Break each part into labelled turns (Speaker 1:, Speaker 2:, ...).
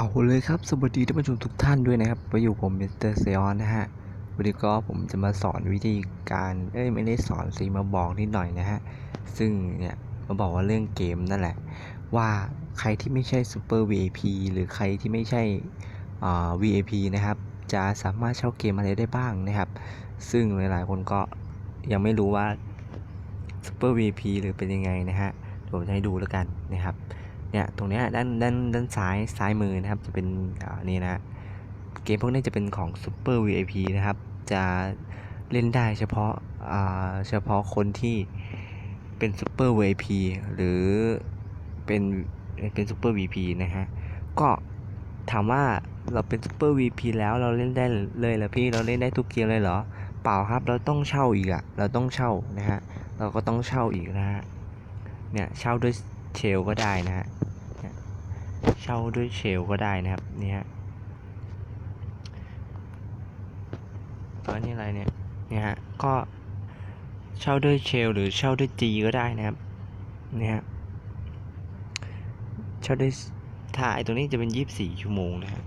Speaker 1: เอาเลยครับ สวัสดีท่านผู้ชมทุกท่านด้วยนะครับไปอยู่ผมมิสเตอร์เซออนนะฮะ วันนี้ก็ผมจะมาสอนวิธีการ เอ้ยไม่ได้สอนสิมาบอกนิดหน่อยนะฮะ ซึ่งเนี่ยมาบอกว่าเรื่องเกมนั่นแหละ ว่าใครที่ไม่ใช่ซูเปอร์ VIP หรือใครที่ไม่ใช่อ่า VIP นะครับ จะสามารถเช่าเกมอะไรได้บ้างนะครับ ซึ่งหลายๆ คนก็ยังไม่รู้ว่าซูเปอร์ VIP หรือเป็นยังไงนะฮะผมจะให้ดูแล้วกันนะครับ เนี่ยตรงนี้ด้านด้านด้านซ้ายซ้ายมือนะครับจะเป็นอ่านี่นะเกมพวกนี้จะเป็นของ Super VIP นะครับ จะเล่นได้เฉพาะอ่าเฉพาะคนที่เป็น Super VIP หรือเป็นเป็น Super VP นะฮะก็ถามว่าเราเป็น Super VP แล้วเราเล่นได้เลยเหรอพี่เราเล่นได้ทุกเกมเลยเหรอ เปล่าครับเราต้องเช่าอีกอะเราต้องเช่านะฮะเราก็ต้องเช่าอีกนะฮะเนี่ยเช่าด้วย เชลก็ได้นะฮะเช่าด้วยเชลก็ได้นะครับนี่ฮะอันนี้อะไรเนี่ยเนี่ยฮะก็เช่าด้วยเชลหรือเช่าด้วยจีก็ได้นะครับเนี่ยฮะเช่าด้วยถ่ายตรงนี้จะเป็นยี่สิบสี่ชั่วโมงนะฮะ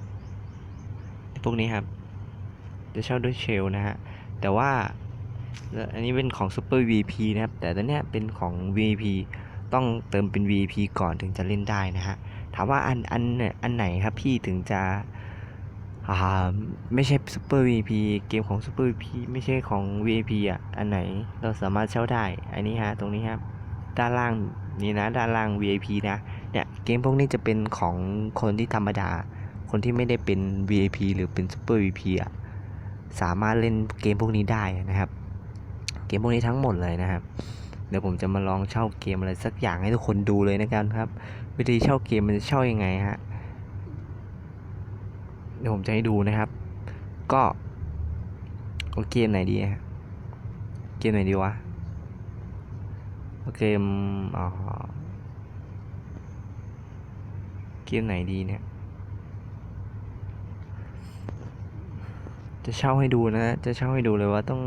Speaker 1: พวกนี้ครับ จะเช่าด้วยเชลนะฮะแต่ว่าอันนี้เป็นของ Super VP นะครับ แต่ตัวเนี้ยเป็นของ VP ต้องเติมเป็น VIP ก่อนถึงจะเล่นได้นะฮะ ถามว่าอันอันอันไหนครับพี่ถึงจะอ่าไม่ใช่ Super VIP เกมของ Super VIP ไม่ใช่ของ VIP อะ อันไหนเราสามารถเช่าได้ อันนี้ฮะ ตรงนี้ครับ ด้านล่างนี่นะ ด้านล่าง VIP นะ เนี่ย เกมพวกนี้จะเป็นของคนที่ธรรมดา คนที่ไม่ได้เป็น VIP หรือเป็น Super VIP อะ สามารถเล่นเกมพวกนี้ได้นะครับ เกมพวกนี้ทั้งหมดเลยนะครับ เดี๋ยวผมจะมาลองเช่าเกมอะไรสักอย่างให้ทุกคนดูเลยนะครับครับ วิธีเช่าเกมมันจะเช่ายังไงฮะเดี๋ยวผมจะให้ดูนะครับ ก็เอาเกมไหนดีฮะเกมไหนดีวะเอาเกมอ๋อเกมไหนดีเนี่ย จะเช่าให้ดูนะ จะเช่าให้ดูเลยว่าต้อง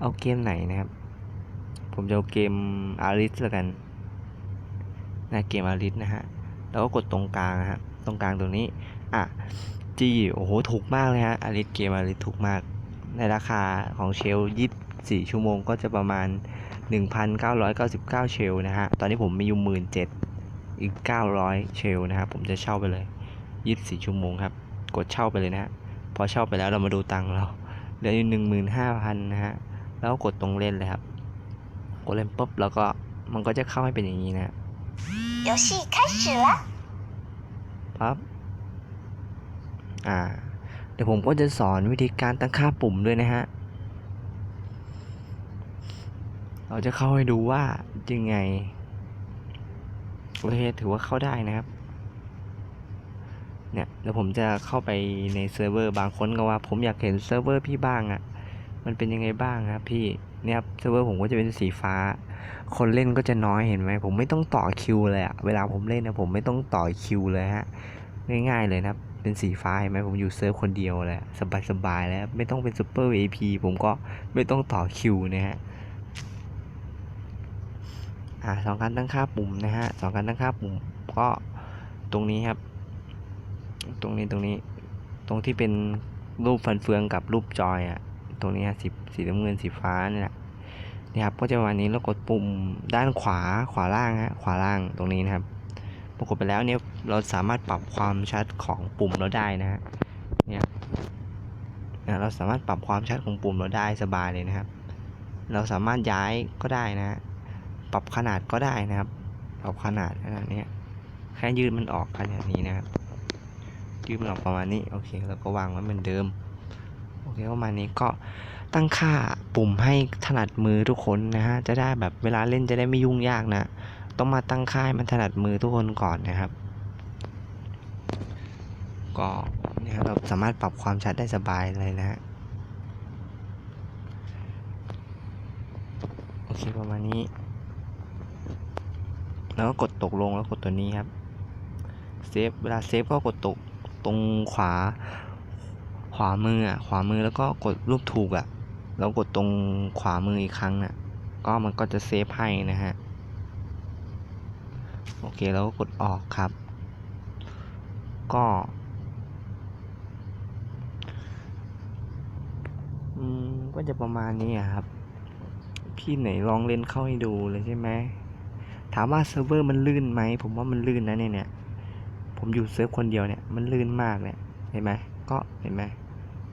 Speaker 1: เอาเกมไหนนะครับ ผมจะเอาเกมอาริสล้วกันนะเกมอาริสนะฮะ แล้วก็กดตรงกลางนะฮะ ตรงกลางตรงนี้ อะจีโอ้โห ถูกมากเลยฮะอาริสเกมอาริสถูกมาก ในราคาของเชลยี่สี่ชั่วโมงก็จะประมาณ 1,999 เชลนะฮะ ตอนนี้ผมมีอยู่หมื่นเจ็ดอีก 900 เชลนะครับ ผมจะเช่าไปเลย 24 ชั่วโมงครับ กดเช่าไปเลยนะฮะ พอเช่าไปแล้วเรามาดูตังค์เรา เหลืออยู่ 15,000 นะฮะ แล้วกดตรงเล่นเลยครับ กดเล่นปุ๊บแล้วก็มันก็จะเข้าให้เป็นอย่างนี้นะ
Speaker 2: 游戏开始了，
Speaker 1: ปั๊บ อ่า เดี๋ยวผมก็จะสอนวิธีการตั้งค่าปุ่มด้วยนะฮะ เราจะเข้าให้ดูว่ายังไงโอเคถือว่าเข้าได้นะครับ เนี่ยเดี๋ยวผมจะเข้าไปในเซิร์ฟเวอร์บางคนก็ว่า ผมอยากเห็นเซิร์ฟเวอร์พี่บ้างอะ่ะ มันเป็นยังไงบ้างครับพี่ เนี่ยครับเซิร์ฟเวอร์ผมก็จะเป็นสีฟ้า คนเล่นก็จะน้อยเห็นไหมผมไม่ต้องต่อคิวเลยอะเวลาผมเล่นนะผมไม่ต้องต่อคิวเลยฮะง่ายๆเลยนะครับเป็นสีฟ้าเห็นไหมผมอยู่เซิร์ฟคนเดียวเลยสบายๆแล้วไม่ต้องเป็นซูเปอร์ VIP ผมก็ไม่ต้องต่อคิวนะฮะอ่าสองการตั้งค่าปุ่มนะฮะสองการตั้งค่าปุ่มก็ตรงนี้ครับ ตรงนี้ตรงนี้ตรงที่เป็นรูปฟันเฟืองกับรูปจอยอะ ตรงนี้สีสีน้ำเงินสีฟ้าเนี่ยนะนี่ครับก็จะประมาณนี้แล้วกดปุ่มด้านขวาขวาล่างฮะขวาล่างตรงนี้นะครับพอกดไปแล้วเนี่ยเราสามารถปรับความชัดของปุ่มเราได้นะฮะเนี่ยนี่ยเราสามารถปรับความชัดของปุ่มเราได้สบายเลยนะครับ เราสามารถย้ายก็ได้นะฮะปรับขนาดก็ได้นะครับ ปรับขนาดขนาดนี้แค่ยืดมันออกขนาดนี้นะครับยืดมันออกประมาณนี้โอเค แล้วก็วางไว้เหมือนเดิม โอเคประมาณนี้ก็ตั้งค่าปุ่มให้ถนัดมือทุกคนนะฮะจะได้แบบเวลาเล่นจะได้ไม่ยุ่งยากนะ ต้องมาตั้งค่ามันถนัดมือทุกคนก่อนนะครับ ก็เนี่ยครับเราสามารถปรับความชัดได้สบายเลยนะฮะโอเคประมาณนี้ แล้วก็กดตกลงแล้วกดตัวนี้ครับเซฟเวลาเซฟก็กดตกตรงขวา วามืออะขวามือแล้วก็กดรูปถูกอะแล้วกดตรงขวามืออีกครั้งอะก็มันก็จะเซฟให้นะฮะโอเคแล้วก็กดออกครับ ก็ก็จะประมาณนี้ครับ พี่ไหนลองเล่นเข้าให้ดูเลยใช่ไหมถามว่าเซิร์ฟเวอร์มันลื่นไหม ผมว่ามันลื่นนะเนี่ย ผมอยู่เซิร์ฟคนเดียวเนี่ย มันลื่นมากเนี่ย เห็นไหม ก็เห็นไหม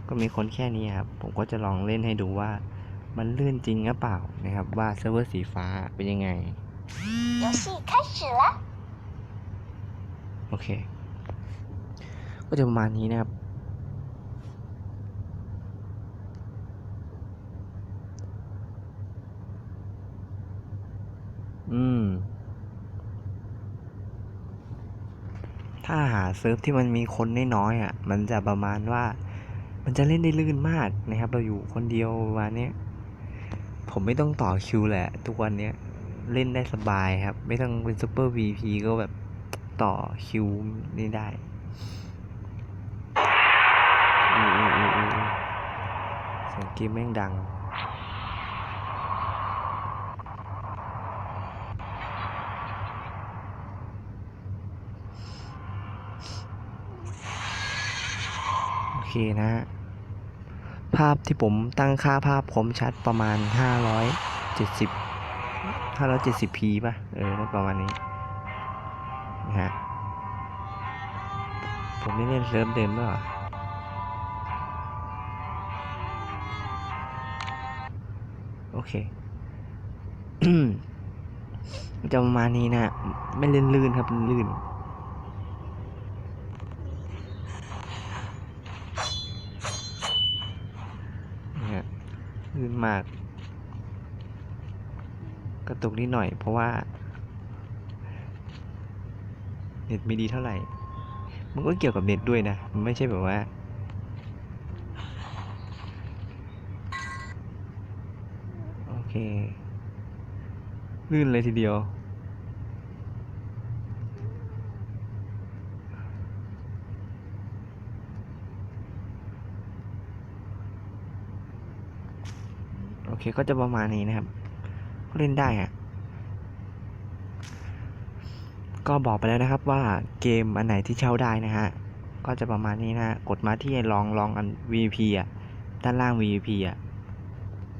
Speaker 1: ก็มีคนแค่นี้ครับ ผมก็จะลองเล่นให้ดูว่า มันลื่นจริงหรือเปล่านะครับ ว่าเซิร์ฟเวอร์สีฟ้าเป็นยังไง
Speaker 2: 游戏开始了。
Speaker 1: โอเค ก็จะประมาณนี้นะครับ อืม ถ้าหาเซิร์ฟที่มันมีคนน้อยๆอ่ะ มันจะประมาณว่า มันจะเล่นได้ลื่นมากนะครับ เราอยู่คนเดียววันนี้ผมไม่ต้องต่อคิวแหละ ทุกวันเนี้ยเล่นได้สบายครับ ไม่ต้องเป็นซูเปอร์ VP ก็แบบต่อคิวนี่ได้เสียงเกมแม่งดัง เคนะฮะภาพที่ผมตั้งค่าภาพคมชัดประมาณ 570 570p ป่ะ เออประมาณนี้นะฮะผมไม่เล่นเซิร์ฟเดิมด้วยหรอโอเคจะประมาณนี้นะ ไม่เล่นลื่นครับลื่น นะฮะ ลื่นมาก กระตุกนิดหน่อย เพราะว่าเน็ตไม่ดีเท่าไหร่ มันก็เกี่ยวกับเน็ตด้วยนะ มันไม่ใช่แบบว่า โอเค ลื่นเลยทีเดียว เคก็จะประมาณนี้นะครับก็เล่นได้อะก็บอกไปแล้วนะครับว่าเกมอันไหนที่เช่าได้นะฮะก็จะประมาณนี้นะกดมาที่ลองลองอัน VP อะด้านล่าง VP อะ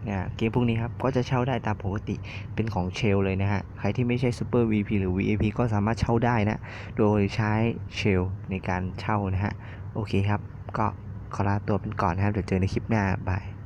Speaker 1: เนี่ยเกมพวกนี้ครับ ก็จะเช่าได้ตามปกติเป็นของเชลเลยนะฮะ ใครที่ไม่ใช่ Super VP หรือ VIP ก็สามารถเช่าได้นะ โดยใช้เชลในการเช่านะฮะ โอเคครับ ก็ขอลาตัวเป็นก่อนนะครับ เดี๋ยวเจอในคลิปหน้า บาย